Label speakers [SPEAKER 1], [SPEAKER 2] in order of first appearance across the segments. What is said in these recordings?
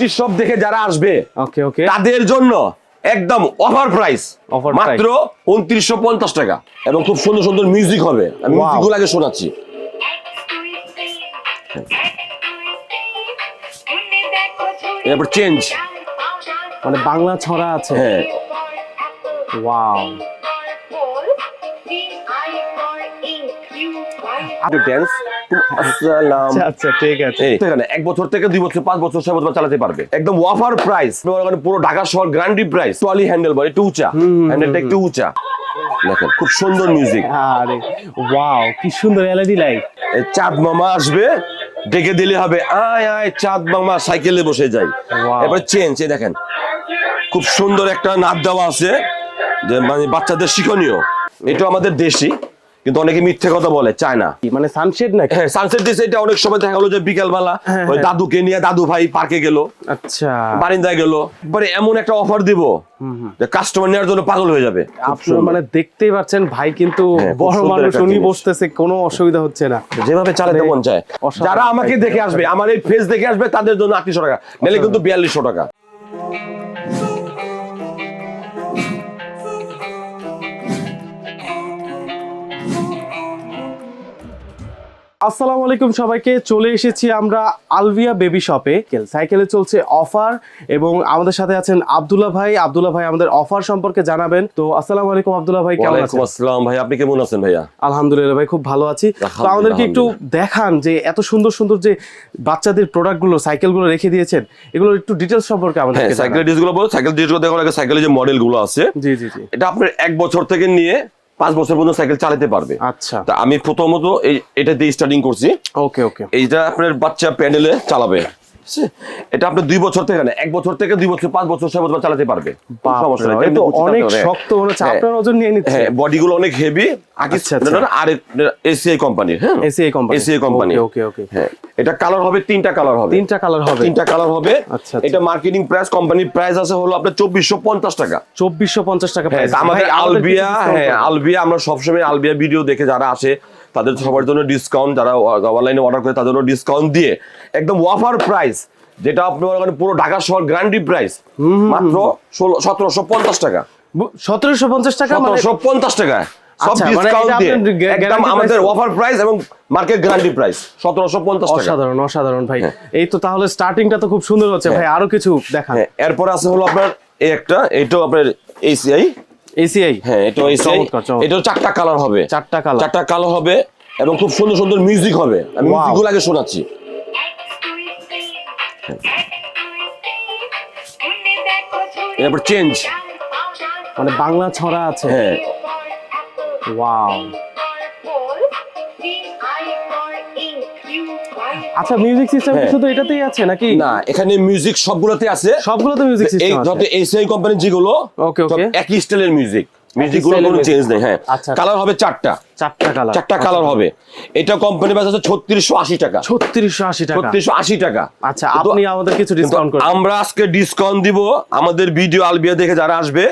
[SPEAKER 1] মিষ্টি সব দেখে যারা আসবে
[SPEAKER 2] ওকে ওকে
[SPEAKER 1] তাদের জন্য একদম অফার প্রাইস মাত্র উনত্রিশশো পঞ্চাশ টাকা এবং খুব সুন্দর সুন্দর মিউজিক হবে। আমি. মিউজিকগুলো আগে শোনাচ্ছি। এরপর চেঞ্জ
[SPEAKER 2] মানে বাংলা ছড়া আছে।
[SPEAKER 1] হ্যাঁ।
[SPEAKER 2] ওয়াও
[SPEAKER 1] ড্যান্স
[SPEAKER 2] আচ্ছা আচ্ছা ঠিক আছে।
[SPEAKER 1] এখানে এক বছর থেকে দুই বছর পাঁচ বছর ছয় বছর চালাতে পারবে। একদম প্রাইস পুরো ঢাকা শহর গ্রান্ডি প্রাইস টলি হ্যান্ডেল বলে একটু উঁচা। হ্যান্ডেলটা একটু উঁচা। দেখেন খুব সুন্দর মিউজিক
[SPEAKER 2] আরে ওয়াও কি সুন্দর এলইডি লাইট
[SPEAKER 1] চাঁদ মামা আসবে ডেকে দিলে হবে আয় আয় চাঁদ মামা সাইকেলে বসে যাই. এবার চেঞ্জ এই দেখেন খুব সুন্দর একটা নাচ দেওয়া আছে যে মানে বাচ্চাদের শিক্ষণীয়। এটা আমাদের দেশি। কিন্তু অনেকে মিথ্যে কথা বলে চায় না।
[SPEAKER 2] মানে সানশেড নাকি?
[SPEAKER 1] হ্যাঁ সানসেট দিছে এটা অনেক সময় দেখা গেলো যে বিকালবেলা
[SPEAKER 2] হ্যাঁ,
[SPEAKER 1] ওই
[SPEAKER 2] হ্যাঁ।
[SPEAKER 1] দাদুকে নিয়ে দাদু ভাই পার্কে গেল
[SPEAKER 2] আচ্ছা।
[SPEAKER 1] বারিন্দায় গেল পরে এমন একটা অফার দিব যে কাস্টমার নেওয়ার জন্য পাগল হয়ে যাবে। খুব
[SPEAKER 2] আপনারা মানে দেখতেই পাচ্ছেন ভাই কিন্তু
[SPEAKER 1] হ্যাঁ,
[SPEAKER 2] বড় মানুষ উনি বসতেছে কোনো অসুবিধা হচ্ছে না।
[SPEAKER 1] যেভাবে চালাতে মন চায়। যারা আমাকে দেখে আসবে আমার এই ফেস দেখে আসবে তাদের জন্য আটত্রিশশো টাকা নাহলে কিন্তু বিয়াল্লিশশো টাকা।
[SPEAKER 2] আসসালামু আলাইকুম সবাইকে চলে এসেছি আমরা আলভিয়া বেবি শপে। সাইকেলে চলছে অফার এবং আমাদের সাথে আছেন আব্দুল্লাহ ভাই। আব্দুল্লাহ ভাই আমাদের অফার সম্পর্কে জানাবেন। তো আসসালামু আলাইকুম আব্দুল্লাহ ভাই কেমন আছেন?
[SPEAKER 1] আসসালাম ভাই আপনি কেমন আছেন ভাইয়া?
[SPEAKER 2] আলহামদুলিল্লাহ ভাই খুব ভালো আছি। তো আমাদেরকে একটু দেখান যে এত সুন্দর সুন্দর যে বাচ্চাদের প্রোডাক্টগুলো সাইকেলগুলো রেখে দিয়েছেন এগুলো একটু ডিটেলস সম্পর্কে
[SPEAKER 1] হ্যাঁ
[SPEAKER 2] আমাদেরকে
[SPEAKER 1] সাইকেল। ডিসগুলো বলো সাইকেল ডিসগুলো দেখার আগে সাইকেলের যে মডেলগুলো আছে।
[SPEAKER 2] জি জি জি।
[SPEAKER 1] এটা আপনার এক বছর থেকে নিয়ে পাঁচ বছর পর্যন্ত সাইকেল চালাতে পারবে।
[SPEAKER 2] আচ্ছা।
[SPEAKER 1] তা আমি প্রথমত এটা দিয়ে স্টার্টিং করছি।
[SPEAKER 2] ওকে ওকে
[SPEAKER 1] এইটা আপনার বাচ্চা প্যান্ডেলে চালাবে? এটা আপনার দুই বছর থেকে না এক বছর থেকে দুই বছর পাঁচ বছর ছয় বছর চালাতে পারবে। সমস্যা নেই। এটা
[SPEAKER 2] অনেক শক্ত মনে হচ্ছে।
[SPEAKER 1] হ্যাঁ।
[SPEAKER 2] আপনার ওজন নিয়ে নিচ্ছে।
[SPEAKER 1] হ্যাঁ বডি গুলো অনেক হেভি
[SPEAKER 2] আচ্ছা, আচ্ছা।
[SPEAKER 1] আর এসিআই কোম্পানির হ্যাঁ?
[SPEAKER 2] ACI company।
[SPEAKER 1] ACI company
[SPEAKER 2] okay, okay.
[SPEAKER 1] হ্যাঁ। এটা কালার হবে তিনটা কালার হবে।
[SPEAKER 2] তিনটা কালার হবে।
[SPEAKER 1] তিনটা কালার হবে।
[SPEAKER 2] আচ্ছা, আচ্ছা।
[SPEAKER 1] এটা মার্কেটিং প্রাইস কোম্পানির প্রাইস আছে হলো আপনার চব্বিশশো পঞ্চাশ টাকা।
[SPEAKER 2] চব্বিশশো পঞ্চাশ টাকা
[SPEAKER 1] হ্যাঁ আমাদের আলবিয়া হ্যাঁ আলবিয়া আমরা সবসময় আলবিয়া ভিডিও দেখে যারা আসে তাদের সবার জন্য ডিসকাউন্ট যারা অনলাইনে অর্ডার করে তাদের জন্য ডিসকাউন্ট দিয়ে একদম অফার প্রাইস যেটা আপনি মনে করেন পুরো ঢাকা শহর গ্রান্ডি প্রাইস মাত্র ষোলো সতেরোশো পঞ্চাশ টাকা।
[SPEAKER 2] সতেরোশো পঞ্চাশ টাকা মানে
[SPEAKER 1] সতেরোশো পঞ্চাশ টাকা। সব
[SPEAKER 2] আচ্ছা, মানে
[SPEAKER 1] ডিসকাউন্ট দিয়ে একদম আমাদের? অফার প্রাইস এবং মার্কেট গ্যারান্টি প্রাইস টাকা।
[SPEAKER 2] অসাধারণ অসাধারণ ভাই।
[SPEAKER 1] হ্যাঁ।
[SPEAKER 2] এই তো তাহলে স্টার্টিংটা তো খুব সুন্দর হচ্ছে ভাই আরও কিছু দেখান।
[SPEAKER 1] হ্যাঁ এরপর আছে হলো আপনার এই একটা এটাও আপনার এসিআই
[SPEAKER 2] এসিআই
[SPEAKER 1] হ্যাঁ এটা এসিআই
[SPEAKER 2] চমৎকার।
[SPEAKER 1] চারটা কালার হবে।
[SPEAKER 2] চারটা কালার
[SPEAKER 1] চারটা কালো হবে এবং খুব সুন্দর সুন্দর মিউজিক হবে। আমি মিউজিকগুলো আগে শোনাচ্ছি।
[SPEAKER 3] এরপর চেঞ্জ
[SPEAKER 2] মানে বাংলা ছড়া আছে।
[SPEAKER 1] হ্যাঁ।
[SPEAKER 2] ওয়াও আচ্ছা মিউজিক সিস্টেম
[SPEAKER 1] হ্যাঁ।
[SPEAKER 2] শুধু এটাতেই আছে নাকি?
[SPEAKER 1] না এখানে মিউজিক সবগুলোতে আছে।
[SPEAKER 2] সবগুলোতে মিউজিক
[SPEAKER 1] এই যত
[SPEAKER 2] এসআই
[SPEAKER 1] এসিআই কোম্পানির যেগুলো ওকে
[SPEAKER 2] ওকে
[SPEAKER 1] একই স্টাইলের মিউজিক মিউজিকগুলো
[SPEAKER 2] style এর
[SPEAKER 1] কোনো চেঞ্জ নেই হ্যাঁ।
[SPEAKER 2] আচ্ছা।
[SPEAKER 1] কালার হবে চারটা।
[SPEAKER 2] চারটা কালার
[SPEAKER 1] চারটা কালার হবে। এটা কোম্পানি বাজার আছে ছত্রিশশো আশি টাকা।
[SPEAKER 2] ছত্রিশশো আশি টাকা।
[SPEAKER 1] ছত্রিশশো আশি টাকা।
[SPEAKER 2] আচ্ছা আপনি আমাদের কিছু ডিসকাউন্ট করুন
[SPEAKER 1] আমরা আজকে ডিসকাউন্ট দিব আমাদের ভিডিও আলবিয়া দেখে যারা আসবে।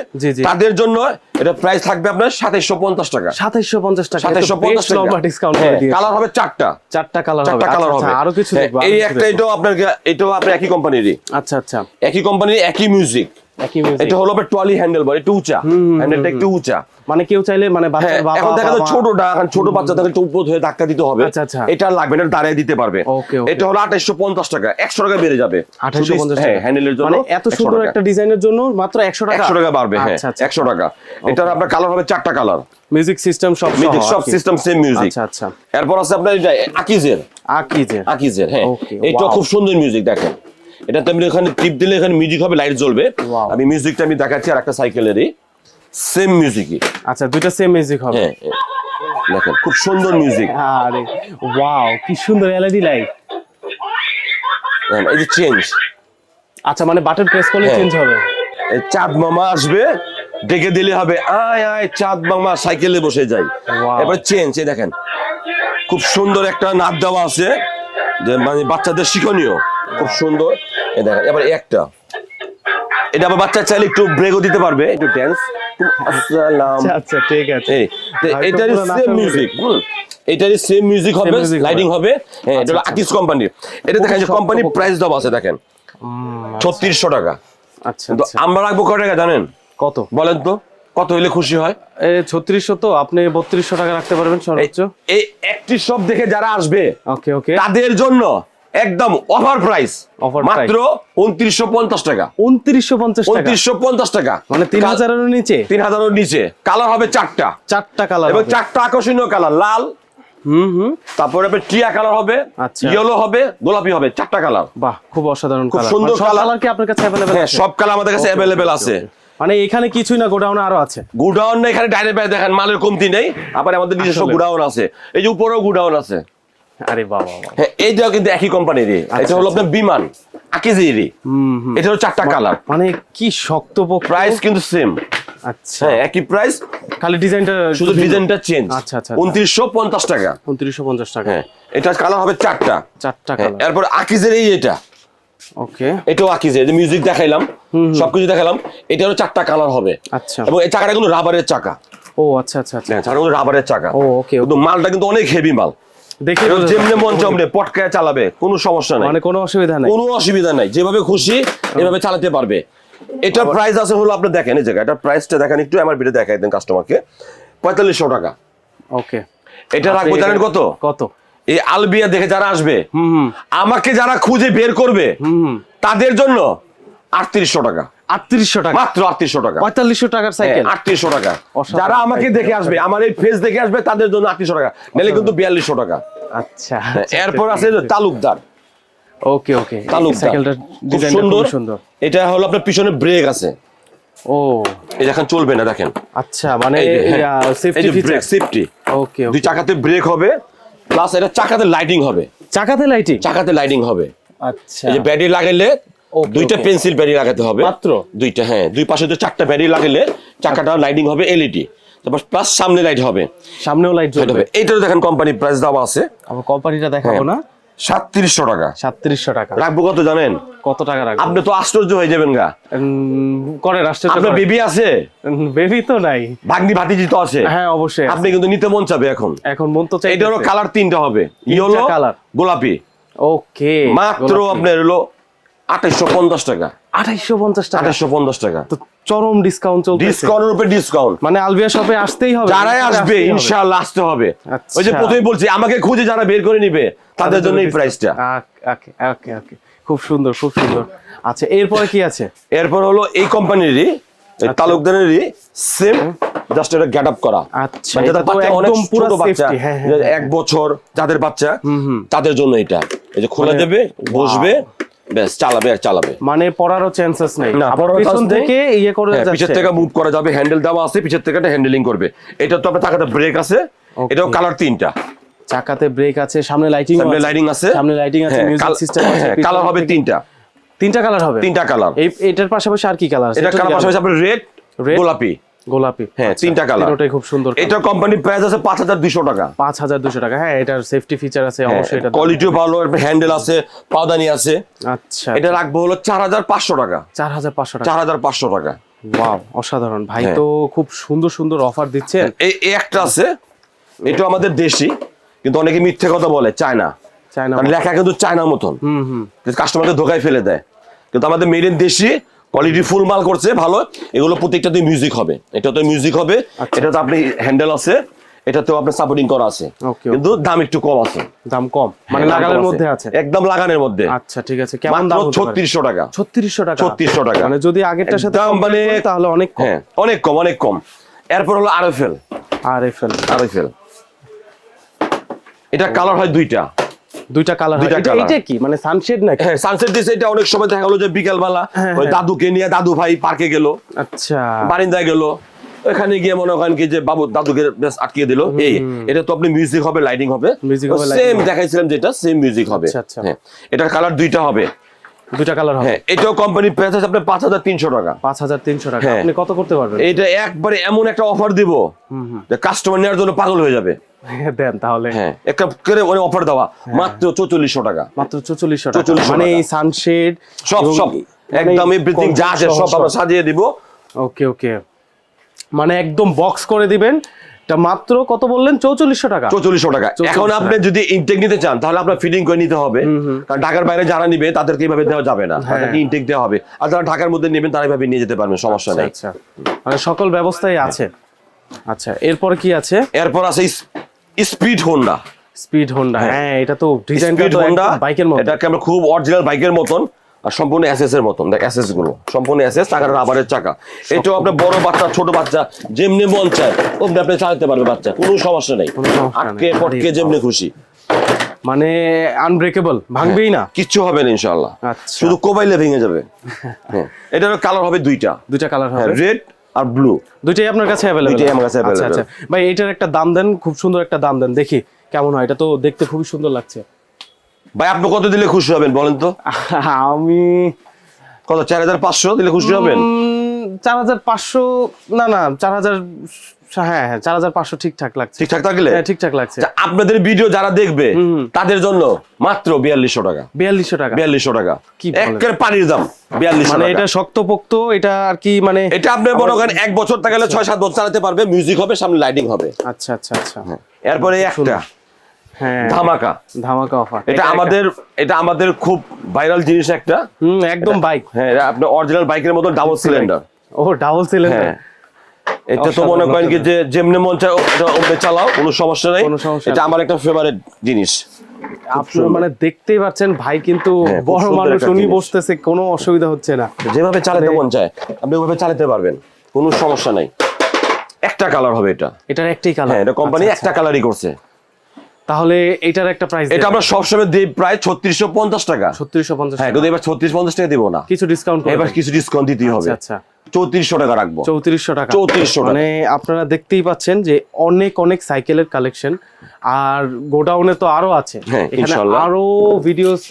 [SPEAKER 1] তাদের জন্য এটা প্রাইস থাকবে আপনার সাতাইশশো পঞ্চাশ টাকা।
[SPEAKER 2] সাতাইশশো পঞ্চাশ টাকা।
[SPEAKER 1] সাতাইশশো পঞ্চাশ টাকা।
[SPEAKER 2] ডিসকাউন্ট
[SPEAKER 1] হ্যাঁ, কালার হবে চারটা।
[SPEAKER 2] চারটা কালার
[SPEAKER 1] চারটা
[SPEAKER 2] আচ্ছা,
[SPEAKER 1] কালার
[SPEAKER 2] আচ্ছা,
[SPEAKER 1] হবে।
[SPEAKER 2] আরও কিছু
[SPEAKER 1] হ্যাঁ, এই একটা এটাও আপনার এটাও আপনার একই কোম্পানিরই
[SPEAKER 2] আচ্ছা আচ্ছা।
[SPEAKER 1] একই কোম্পানির একই মিউজিক এটা হলো হ্যান্ডেল বলে একটু উঁচা। হ্যান্ডেলটা একটু উঁচা।
[SPEAKER 2] মানে কেউ চাইলে মানে
[SPEAKER 1] হ্যাঁ এখন দেখা যায় ছোটটা এখন ছোট বাচ্চা হয়ে ধাক্কা দিতে হবে।
[SPEAKER 2] আচ্ছা, আচ্ছা।
[SPEAKER 1] এটা লাগবে না দাঁড়িয়ে দিতে পারবে. এটা হলো আঠাইশো পঞ্চাশ টাকা একশো টাকা বেড়ে যাবে।
[SPEAKER 2] 2850
[SPEAKER 1] হ্যাঁ হ্যান্ডেলের জন্য
[SPEAKER 2] মানে এত সুন্দর একটা ডিজাইনের জন্য মাত্র একশো টাকা?
[SPEAKER 1] একশো টাকা বাড়বে হ্যাঁ
[SPEAKER 2] আচ্ছা
[SPEAKER 1] একশো টাকা। এটার আপনার কালার হবে চারটা কালার
[SPEAKER 2] মিউজিক সিস্টেম সব
[SPEAKER 1] মিউজিক সব সিস্টেম সেম মিউজিক
[SPEAKER 2] আচ্ছা আচ্ছা।
[SPEAKER 1] এরপর আছে আপনার আকিজের
[SPEAKER 2] আকিজের
[SPEAKER 1] আকিজের হ্যাঁ। এটা খুব সুন্দর মিউজিক দেখেন। এটা তেমনি এখানে টিপ দিলে এখানে মিউজিক হবে লাইট জ্বলবে. আমি মিউজিকটা আমি দেখাচ্ছি আর একটা সাইকেলেরই সেম মিউজিকই
[SPEAKER 2] আচ্ছা দুইটা সেম মিউজিক হবে।
[SPEAKER 1] হ্যাঁ দেখেন খুব সুন্দর মিউজিক
[SPEAKER 2] আরে ওয়াও কি সুন্দর এলইডি লাইট
[SPEAKER 1] এই যে চেঞ্জ
[SPEAKER 2] আচ্ছা মানে বাটন প্রেস করলে
[SPEAKER 1] হ্যাঁ।
[SPEAKER 2] চেঞ্জ হবে।
[SPEAKER 1] চাঁদ মামা আসবে ডেকে দিলে হবে আয় আয় চাঁদ মামা সাইকেলে বসে যাই. এবার চেঞ্জ এই দেখেন। খুব সুন্দর একটা নাচ দেওয়া আছে। যে মানে বাচ্চাদের শিক্ষণীয়। খুব সুন্দর। এই দেখেন এবার একটা। এটা আবার বাচ্চা চাইলে একটু ব্রেকও দিতে পারবে একটু ড্যান্স আসসালাম।
[SPEAKER 2] আচ্ছা আচ্ছা ঠিক আছে।
[SPEAKER 1] এটারই সেম মিউজিক এটারই সেম মিউজিক হবে লাইটিং
[SPEAKER 2] হবে।
[SPEAKER 1] হ্যাঁ এটা
[SPEAKER 2] আচ্ছা,
[SPEAKER 1] আকিস কোম্পানির এটা দেখেন যে প্রাইস দেওয়া আছে দেখেন। ছত্রিশশো টাকা।
[SPEAKER 2] আচ্ছা আচ্ছা।
[SPEAKER 1] আমরা রাখব কয় টাকা জানেন?
[SPEAKER 2] কত?
[SPEAKER 1] বলেন তো কত হইলে খুশি হয়?
[SPEAKER 2] ছত্রিশশো তো আপনি বত্রিশশো টাকা রাখতে পারবেন সর্বোচ্চ।
[SPEAKER 1] এই একটি সব দেখে যারা আসবে
[SPEAKER 2] ওকে ওকে
[SPEAKER 1] তাদের জন্য। একদম অফার প্রাইস মাত্র উনত্রিশশো পঞ্চাশ টাকা।
[SPEAKER 2] উনত্রিশশো পঞ্চাশ
[SPEAKER 1] উনত্রিশশো পঞ্চাশ টাকা।
[SPEAKER 2] মানে তিন হাজারের নিচে?
[SPEAKER 1] তিন হাজারের নিচে। কালার হবে চারটা।
[SPEAKER 2] চারটা কালার
[SPEAKER 1] এবং চারটা আকর্ষণীয় কালার লাল। তারপরে হবে টিয়া কালার হবে
[SPEAKER 2] আচ্ছা।
[SPEAKER 1] ইয়েলো হবে গোলাপি হবে চারটা কালার
[SPEAKER 2] বাহ খুব অসাধারণ
[SPEAKER 1] খুব সুন্দর।
[SPEAKER 2] কালার কি আপনার কাছে অ্যাভেলেবেল
[SPEAKER 1] হ্যাঁ সব কালার আমাদের কাছে অ্যাভেলেবেল আছে।
[SPEAKER 2] মানে এখানে কিছুই না গোডাউনে আরও আছে।
[SPEAKER 1] গুডাউন না এখানে ডাইরেক্ট দেখেন মালের কমতি নেই। আবার আমাদের নিজস্ব। গুডাউন আছে। এই যে উপরেও গুডাউন আছে।
[SPEAKER 2] আরে বাবা
[SPEAKER 1] হ্যাঁ এইটাও কিন্তু একই কোম্পানিরই এটা হলো আপনার বিমান আকিজিরি এটা হলো চারটা কালার
[SPEAKER 2] মানে কি শক্ত
[SPEAKER 1] প্রাইস কিন্তু সেম
[SPEAKER 2] আচ্ছা।
[SPEAKER 1] হ্যাঁ একই প্রাইস
[SPEAKER 2] খালি ডিজাইনটা
[SPEAKER 1] শুধু ডিজাইনটা চেঞ্জ
[SPEAKER 2] আচ্ছা, আচ্ছা,
[SPEAKER 1] উনত্রিশশো পঞ্চাশ টাকা।
[SPEAKER 2] উনত্রিশশো পঞ্চাশ টাকা।
[SPEAKER 1] হ্যাঁ এটা কালার হবে চারটা।
[SPEAKER 2] চারটা
[SPEAKER 1] হ্যাঁ,
[SPEAKER 2] কালার
[SPEAKER 1] এরপর আকিজের এই এটা।
[SPEAKER 2] ওকে।
[SPEAKER 1] এটাও আকিজের যে মিউজিক দেখাইলাম সবকিছু দেখালাম এটারও চারটা কালার হবে।
[SPEAKER 2] আচ্ছা।
[SPEAKER 1] এবং এই চাকাটা কিন্তু রাবারের চাকা।
[SPEAKER 2] ও আচ্ছা আচ্ছা আচ্ছা।
[SPEAKER 1] চাকাটা কিন্তু রাবারের চাকা।
[SPEAKER 2] ও ওকে
[SPEAKER 1] কিন্তু মালটা কিন্তু অনেক হেভি মাল।
[SPEAKER 2] দেখে
[SPEAKER 1] যেমনি মন চামনে পটকায় চালাবে কোনো সমস্যা নাই।
[SPEAKER 2] মানে কোনো অসুবিধা নেই।
[SPEAKER 1] কোনো অসুবিধা নাই। যেভাবে খুশি এভাবে চালাতে পারবে। এটার প্রাইস আছে হলো আপনি দেখেন এই জায়গা এটার প্রাইসটা দেখেন একটু আমার ভিডিও দেখাই দেন কাস্টমারকে পঁয়তাল্লিশশো টাকা।
[SPEAKER 2] ওকে।
[SPEAKER 1] এটা রাখব জানেন কত?
[SPEAKER 2] কত?
[SPEAKER 1] এই আলবিয়া দেখে যারা আসবে আমাকে যারা খুঁজে বের করবে
[SPEAKER 2] হুম।
[SPEAKER 1] তাদের জন্য আটত্রিশশো টাকা।
[SPEAKER 2] আটত্রিশশো টাকা।
[SPEAKER 1] মাত্র আটত্রিশশো টাকা।
[SPEAKER 2] পঁয়তাল্লিশশো টাকার সাইকেল
[SPEAKER 1] আটত্রিশশো টাকা। যারা আমাকে দেখে আসবে আমার এই ফেস দেখে আসবে তাদের জন্য আটত্রিশশো টাকা। নাহলে কিন্তু বিয়াল্লিশশো টাকা।
[SPEAKER 2] আচ্ছা।
[SPEAKER 1] এরপর আছে তালুকদার।
[SPEAKER 2] ওকে ওকে।
[SPEAKER 1] খুব সুন্দর।
[SPEAKER 2] সুন্দর।
[SPEAKER 1] এটা হলো আপনার পিছনে ব্রেক আছে।
[SPEAKER 2] ও।
[SPEAKER 1] এই দেখেন চলবে না দেখেন।
[SPEAKER 2] আচ্ছা মানে
[SPEAKER 1] হ্যাঁ।
[SPEAKER 2] সেফটি
[SPEAKER 1] ব্রেক সেফটি
[SPEAKER 2] ওকে
[SPEAKER 1] দুই চাকাতে ব্রেক হবে প্লাস এটা চাকাতে লাইটিং হবে।
[SPEAKER 2] চাকাতে লাইটিং
[SPEAKER 1] চাকাতে লাইটিং হবে।
[SPEAKER 2] আচ্ছা।
[SPEAKER 1] এই যে ব্যাটারি লাগাইলে দুইটা পেন্সিল ব্যারি লাগাতে হবে।
[SPEAKER 2] মাত্র?
[SPEAKER 1] দুইটা হ্যাঁ দুই পাশে তো চারটা ব্যারি লাগালে চাকাটা লাইটিং হবে এলইডি। তারপর প্লাস সামনে লাইট হবে।
[SPEAKER 2] সামনেও লাইট
[SPEAKER 1] হবে। এইটারও দেখেন কোম্পানি প্রাইস দেওয়া আছে।
[SPEAKER 2] আমার কোম্পানিটা দেখাবো না।
[SPEAKER 1] সাতত্রিশশো টাকা।
[SPEAKER 2] সাতত্রিশশো টাকা।
[SPEAKER 1] রাখব কত জানেন?
[SPEAKER 2] কত টাকা রাখব?
[SPEAKER 1] আপনি তো আশ্চর্য হয়ে যাবেন গা।
[SPEAKER 2] উম, করে রাষ্ট্রের
[SPEAKER 1] আপনার বেবি আছে?
[SPEAKER 2] বেবি তো নাই।
[SPEAKER 1] ভাগ্নি ভাতিজি তো আছে।
[SPEAKER 2] হ্যাঁ অবশ্যই
[SPEAKER 1] আপনি কিন্তু নিতে মন চাবে এখন।
[SPEAKER 2] এখন মন তো চাই
[SPEAKER 1] এটারও কালার তিনটা হবে। Yellow
[SPEAKER 2] colour?
[SPEAKER 1] গোলাপি।
[SPEAKER 2] ওকে
[SPEAKER 1] মাত্র আপনার হলো আঠাইশো পঞ্চাশ টাকা।
[SPEAKER 2] আঠাইশো পঞ্চাশ টাকা?
[SPEAKER 1] আঠাইশো পঞ্চাশ টাকা।
[SPEAKER 2] তো চরম ডিসকাউন্ট চলছে
[SPEAKER 1] ডিসকাউন্টের উপরে ডিসকাউন্ট
[SPEAKER 2] মানে আলবিয়া শপে আসতেই হবে
[SPEAKER 1] যারাই আসবে ইনশাআল্লাহ আসতে হবে।
[SPEAKER 2] আচ্ছা।
[SPEAKER 1] ওই যে প্রথমেই বলছি আমাকে খুঁজে যারা বের করে নিবে তাদের জন্য এই প্রাইসটা
[SPEAKER 2] ওকে ওকে ওকে খুব সুন্দর খুব সুন্দর। আচ্ছা এরপরে কি আছে?
[SPEAKER 1] এরপর হলো এই কোম্পানিরই তালুকদারেরই সেম জাস্ট এটা গেট আপ করা।
[SPEAKER 2] আচ্ছা,
[SPEAKER 1] মানে যাদের বাচ্চা
[SPEAKER 2] একদম পুরো
[SPEAKER 1] বাচ্চা
[SPEAKER 2] হ্যাঁ, হ্যাঁ,
[SPEAKER 1] এক বছর যাদের বাচ্চা তাদের জন্য এটা। এই যে খোলা
[SPEAKER 2] মানে-
[SPEAKER 1] দেবে বসবে। ব্যাস চালাবে আর চালাবে।
[SPEAKER 2] মানে পড়ারও চান্সেস নেই। পিছন থেকে ইয়ে করে
[SPEAKER 1] হ্যাঁ, পিছের থেকে মুভ করা যাবে হ্যান্ডেল দেওয়া আছে পিছের থেকে হ্যান্ডেলিং করবে। এটা তো আপনার টাকাতে ব্রেক আছে এটাও কালার তিনটা।
[SPEAKER 2] চাকাতে ব্রেক আছে সামনে লাইটিং
[SPEAKER 1] সামনে লাইটিং আছে।
[SPEAKER 2] সামনে লাইটিং আছে মিউজিক সিস্টেম আছে
[SPEAKER 1] কালার হবে তিনটা।
[SPEAKER 2] তিনটা কালার হবে?
[SPEAKER 1] তিনটা কালার
[SPEAKER 2] এটার পাশাপাশি আর কি কালার আছে?
[SPEAKER 1] এটা কালার পাশাপাশি আপনার রেড? গোলাপি।
[SPEAKER 2] গোলাপি।
[SPEAKER 1] হ্যাঁ
[SPEAKER 2] আচ্ছা,
[SPEAKER 1] তিনটা কালার।
[SPEAKER 2] তিনটাই খুব সুন্দর
[SPEAKER 1] এটা প্রাইস আছে পাঁচ হাজার দুশো টাকা।
[SPEAKER 2] পাঁচ হাজার দুশো টাকা। হ্যাঁ এটার সেফটি ফিচার আছে অবশ্যই এটা
[SPEAKER 1] কোয়ালিটিও ভালো হ্যান্ডেল আছে পাওদানি আছে।
[SPEAKER 2] আচ্ছা।
[SPEAKER 1] এটা রাখব হলো চার হাজার পাঁচশো টাকা।
[SPEAKER 2] চার হাজার পাঁচশো টাকা।
[SPEAKER 1] চার হাজার পাঁচশো টাকা।
[SPEAKER 2] ওয়াও অসাধারণ। ভাই
[SPEAKER 1] হ্যাঁ।
[SPEAKER 2] তো খুব সুন্দর সুন্দর অফার দিচ্ছেন
[SPEAKER 1] এই এই একটা আছে এটা আমাদের দেশি কিন্তু অনেকে মিথ্যে কথা বলে চায়না।
[SPEAKER 2] চায়না
[SPEAKER 1] লেখা কিন্তু চায়নার মতন।
[SPEAKER 2] হুম হুম।
[SPEAKER 1] কাস্টমারকে ধোকায় ফেলে দেয়। কিন্তু আমাদের মেড ইন দেশি কোয়ালিটি ফুল মাল করছে ভালো। এগুলো প্রত্যেকটাতে মিউজিক হবে। এটা তো মিউজিক হবে।
[SPEAKER 2] আচ্ছা।
[SPEAKER 1] এটা তো আপনি হ্যান্ডেল আছে এটাতেও আপনার সাপোর্টিং করা আছে। কিন্তু দাম একটু কম আছে।
[SPEAKER 2] দাম কম। মানে
[SPEAKER 1] হ্যাঁ, দাম কম
[SPEAKER 2] মধ্যে আছে।
[SPEAKER 1] একদম লাগানের মধ্যে।
[SPEAKER 2] আচ্ছা ঠিক আছে। কেমন দাম হতে পারে?
[SPEAKER 1] ছত্রিশশো টাকা।
[SPEAKER 2] ছত্রিশশো টাকা।
[SPEAKER 1] 3600 টাকা।
[SPEAKER 2] মানে যদি আগেরটার সাথে compare
[SPEAKER 1] মানে
[SPEAKER 2] তাহলে অনেক কম।
[SPEAKER 1] হ্যাঁ অনেক কম অনেক কম। এরপর হলো আরএফএল
[SPEAKER 2] আর এফএল
[SPEAKER 1] আরএফএল এটা কালার হয় দুইটা।
[SPEAKER 2] দুইটা কালার এটা এটা কি? মানে সানশেড নাকি?
[SPEAKER 1] হ্যাঁ সানসেট দিছে এটা অনেক সময় দেখা গেলো যে বিকেলবেলা
[SPEAKER 2] হ্যাঁ,
[SPEAKER 1] ওই
[SPEAKER 2] হ্যাঁ।
[SPEAKER 1] দাদুকে নিয়ে দাদু ভাই পার্কে গেল
[SPEAKER 2] আচ্ছা।
[SPEAKER 1] বারিন্দায় গেল ওখানে গিয়ে মনে করেন কি যে বাবু দাদুকে বেশ আটকিয়ে দিল। এই এটা তো আপনি মিউজিক হবে লাইটিং হবে। সেম দেখাইছিলাম যেটা সেম মিউজিক হবে।
[SPEAKER 2] আচ্ছা, আচ্ছা।
[SPEAKER 1] হ্যাঁ এটার কালার দুইটা হবে।
[SPEAKER 2] দুইটা কালার হবে।
[SPEAKER 1] হ্যাঁ এটাও কোম্পানির প্রাইস আছে আপনার পাঁচ হাজার তিনশো টাকা।
[SPEAKER 2] পাঁচ হাজার তিনশো টাকা। আপনি কত করতে পারবেন?
[SPEAKER 1] এটা একবারে এমন একটা অফার দিব যে কাস্টমার নেওয়ার জন্য পাগল হয়ে যাবে।
[SPEAKER 2] দেন তাহলে।
[SPEAKER 1] হ্যাঁ একটা করে মানে অফার দেওয়া মাত্র চৌচল্লিশশো টাকা।
[SPEAKER 2] মাত্র চৌচল্লিশশো টাকা। মানে এই সানশেড
[SPEAKER 1] সব সব একদম এভরিথিং যা আছে সব আমরা সাজিয়ে দিব।
[SPEAKER 2] ওকে ওকে। মানে একদম বক্স করে দিবেন। এটা মাত্র কত বললেন? চৌচল্লিশশো টাকা।
[SPEAKER 1] চৌচল্লিশশো টাকা। এখন আপনি যদি ইনটেক নিতে চান তাহলে আপনার ফিটিং করে নিতে হবে। কারণ ঢাকার বাইরে যারা নিবে তাদেরকে এইভাবে দেওয়া যাবে না।
[SPEAKER 2] হ্যাঁ।
[SPEAKER 1] তাদেরকে ইনটেক দেওয়া হবে। আর যারা ঢাকার মধ্যে নেবেন তারা এইভাবে নিয়ে যেতে পারবেন সমস্যা নেই।
[SPEAKER 2] আচ্ছা। মানে সকল ব্যবস্থাই আছে। আচ্ছা এরপরে কি আছে?
[SPEAKER 1] এরপর আছে স্পিড হোন্ডা
[SPEAKER 2] স্পিড হোন্ডা হ্যাঁ। এটা তো ডিজাইনটা তো
[SPEAKER 1] হোন্ডা
[SPEAKER 2] বাইকের মতো
[SPEAKER 1] এটাকে আমরা খুব অরিজিনাল বাইকের মতন আর সম্পূর্ণ এসএস এর মতন। দেখ এসএসগুলো সম্পূর্ণ এসএস চাকাটা রাবারের চাকা। এটাও আপনার বড় বাচ্চা ছোট বাচ্চা যেমনি মন চায় অমনি আপনি চালাতে পারবে বাচ্চা কোনো সমস্যা নেই। আটকে পটকে যেমনি খুশি।
[SPEAKER 2] মানে আনব্রেকেবল ভাঙবেই না।
[SPEAKER 1] কিচ্ছু হবে না ইনশাআল্লাহ।
[SPEAKER 2] আচ্ছা।
[SPEAKER 1] শুধু কোবাইলে ভেঙে যাবে। হ্যাঁ এটার কালার হবে দুইটা।
[SPEAKER 2] দুইটা কালার
[SPEAKER 1] হ্যাঁ
[SPEAKER 2] হবে।
[SPEAKER 1] রেড আর ব্লু
[SPEAKER 2] দুইটাই আপনার কাছে অ্যাভেলেবল
[SPEAKER 1] দুইটাই আমার কাছে
[SPEAKER 2] আচ্ছা আচ্ছা। ভাই এটার একটা দাম দেন খুব সুন্দর একটা দাম দেন। দেখি কেমন হয়। এটা তো দেখতে খুবই সুন্দর লাগছে।
[SPEAKER 1] ভাই আপনি কত দিলে খুশি হবেন বলেন তো?
[SPEAKER 2] আমি
[SPEAKER 1] কত চার হাজার পাঁচশো দিলে খুশি হবেন?
[SPEAKER 2] চার হাজার পাঁচশো না না চার হাজার হ্যাঁ হ্যাঁ চার হাজার পাঁচশো ঠিকঠাক লাগছে।
[SPEAKER 1] ঠিকঠাক থাকলে?
[SPEAKER 2] হ্যাঁ ঠিকঠাক লাগছে।
[SPEAKER 1] আচ্ছা, আপনাদের ভিডিও যারা দেখবে তাদের জন্য মাত্র বিয়াল্লিশশো টাকা।
[SPEAKER 2] বিয়াল্লিশশো টাকা?
[SPEAKER 1] বিয়াল্লিশশো টাকা।
[SPEAKER 2] কি?
[SPEAKER 1] একের পানির দাম
[SPEAKER 2] মানে এটা শক্তপোক্ত এটা আর কি মানে
[SPEAKER 1] এটা আপনি মনে করেন এক বছর থাকলে ছয় সাত বছর চালাতে পারবে মিউজিক হবে সামনে লাইটিং হবে।
[SPEAKER 2] আচ্ছা আচ্ছা আচ্ছা।
[SPEAKER 1] এরপরে একটা
[SPEAKER 2] হ্যাঁ।
[SPEAKER 1] ধামাকা।
[SPEAKER 2] ধামাকা অফার
[SPEAKER 1] এটা আমাদের এটা আমাদের খুব ভাইরাল জিনিস একটা।
[SPEAKER 2] হুম একদম বাইক
[SPEAKER 1] হ্যাঁ এটা আপনার অরিজিনাল বাইকের মতো ডাবল সিলিন্ডার
[SPEAKER 2] ও ডাবল সিলিন্ডার
[SPEAKER 1] হ্যাঁ। এটা তো মনে করেন কি যে যেমনি মন চায় চালাও কোনো সমস্যা নেই। এটা আমার একটা ফেভারিট জিনিস।
[SPEAKER 2] আপনারা মানে দেখতেই পাচ্ছেন ভাই কিন্তু
[SPEAKER 1] হ্যাঁ,
[SPEAKER 2] বড় মানুষ উনি বসতেছে কোনো অসুবিধা হচ্ছে না।
[SPEAKER 1] যেভাবে চালাতে মন চায় আপনি ওইভাবে চালাতে পারবেন কোনো সমস্যা নাই। একটা কালার হবে এটা।
[SPEAKER 2] এটার একটাই কালার
[SPEAKER 1] হ্যাঁ এটা কোম্পানি একটা কালারই করছে।
[SPEAKER 2] তাহলে এটার একটা প্রাইস
[SPEAKER 1] এটা আমরা সবসময় দিই প্রায় ছত্রিশশো পঞ্চাশ টাকা।
[SPEAKER 2] ছত্রিশশো পঞ্চাশ
[SPEAKER 1] হ্যাঁ কিন্তু এবার ছত্রিশ পঞ্চাশ টাকা দিব না।
[SPEAKER 2] কিছু ডিসকাউন্ট
[SPEAKER 1] এবার কিছু ডিসকাউন্ট দিতেই হবে।
[SPEAKER 2] আচ্ছা।
[SPEAKER 1] চৌত্রিশশো টাকা রাখব।
[SPEAKER 2] চৌত্রিশশো টাকা।
[SPEAKER 1] 3400 টাকা।
[SPEAKER 2] মানে আপনারা দেখতেই পাচ্ছেন যে অনেক অনেক সাইকেলের কালেকশন আর গোডাউনে তো আরও আছে।
[SPEAKER 1] হ্যাঁ,
[SPEAKER 2] এখানে আরও ভিডিওস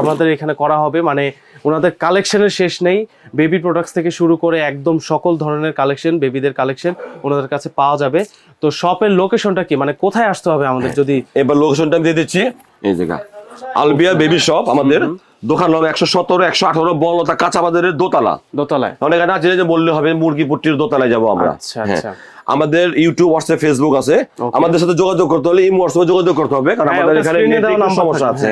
[SPEAKER 2] আমাদের এখানে করা হবে। মানে ওনাদের কালেকশনের শেষ নেই। বেবি প্রোডাক্টস থেকে শুরু করে একদম সকল ধরনের কালেকশন বেবিদের কালেকশন ওনাদের কাছে পাওয়া যাবে। তো শপের লোকেশনটা কি? মানে কোথায় আসতে হবে আমাদের যদি
[SPEAKER 1] এবার লোকেশনটা আমি দিয়ে দিচ্ছি। এই জায়গা। আলবিয়া বেবি শপ আমাদের। দোকান নম্বর একশো সতেরো একশো আঠারো বলতা কাঁচা বাজারের দোতলা।
[SPEAKER 2] দোতলায়।
[SPEAKER 1] অনেক না জেনে বললে হবে মুরগি পুট্টির দোতলায় যাব আমরা।
[SPEAKER 2] আচ্ছা,
[SPEAKER 1] হ্যাঁ।
[SPEAKER 2] আচ্ছা।
[SPEAKER 1] আমাদের ইউটিউব হোয়াটসঅ্যাপ ফেসবুক আছে। আমাদের সাথে যোগাযোগ করতে হলে ইমো হোয়াটসঅ্যাপে যোগাযোগ করতে হবে কারণ
[SPEAKER 2] হ্যাঁ,
[SPEAKER 1] আমাদের এখানে সমস্যা আছে।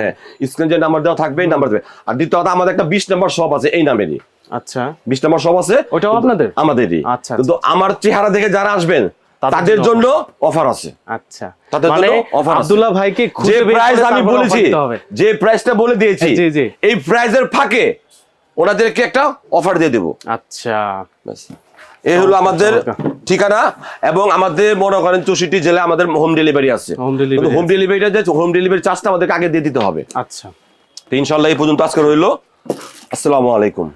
[SPEAKER 1] স্ক্রিন যে নাম্বার দেওয়া থাকবে এই নাম্বার দেবে। আর দ্বিতীয় কথা আমাদের একটা বিশ নাম্বার শপ আছে এই নামেরই।
[SPEAKER 2] আচ্ছা।
[SPEAKER 1] বিশ নাম্বার শপ আছে।
[SPEAKER 2] ওটাও আপনাদের?
[SPEAKER 1] আমাদেরই।
[SPEAKER 2] আচ্ছা,
[SPEAKER 1] কিন্তু আমার চেহারা দেখে যারা আসবেন
[SPEAKER 2] তাদের জন্য
[SPEAKER 1] অফার আছে।
[SPEAKER 2] আচ্ছা।
[SPEAKER 1] তাদের
[SPEAKER 2] মানে
[SPEAKER 1] জন্য আছে।
[SPEAKER 2] আব্দুল্লাহ ভাইকে
[SPEAKER 1] যে প্রাইস আমি বলেছি। যে প্রাইসটা বলে দিয়েছি। এই প্রাইসের ফাঁকে ওনাদেরকে একটা অফার দিয়ে দেবো।
[SPEAKER 2] আচ্ছা।
[SPEAKER 1] এই হলো আমাদের ঠিকানা এবং আমাদের মনে করেন চৌষট্টি জেলায় আমাদের হোম ডেলিভারি আছে। হোম ডেলিভারিটা যে হোম ডেলিভারি চার্জটা আমাদেরকে আগে দিয়ে দিতে হবে।
[SPEAKER 2] আচ্ছা।
[SPEAKER 1] তো ইনশাল্লাহ এই পর্যন্ত আজকে রইল। আসসালামু আলাইকুম।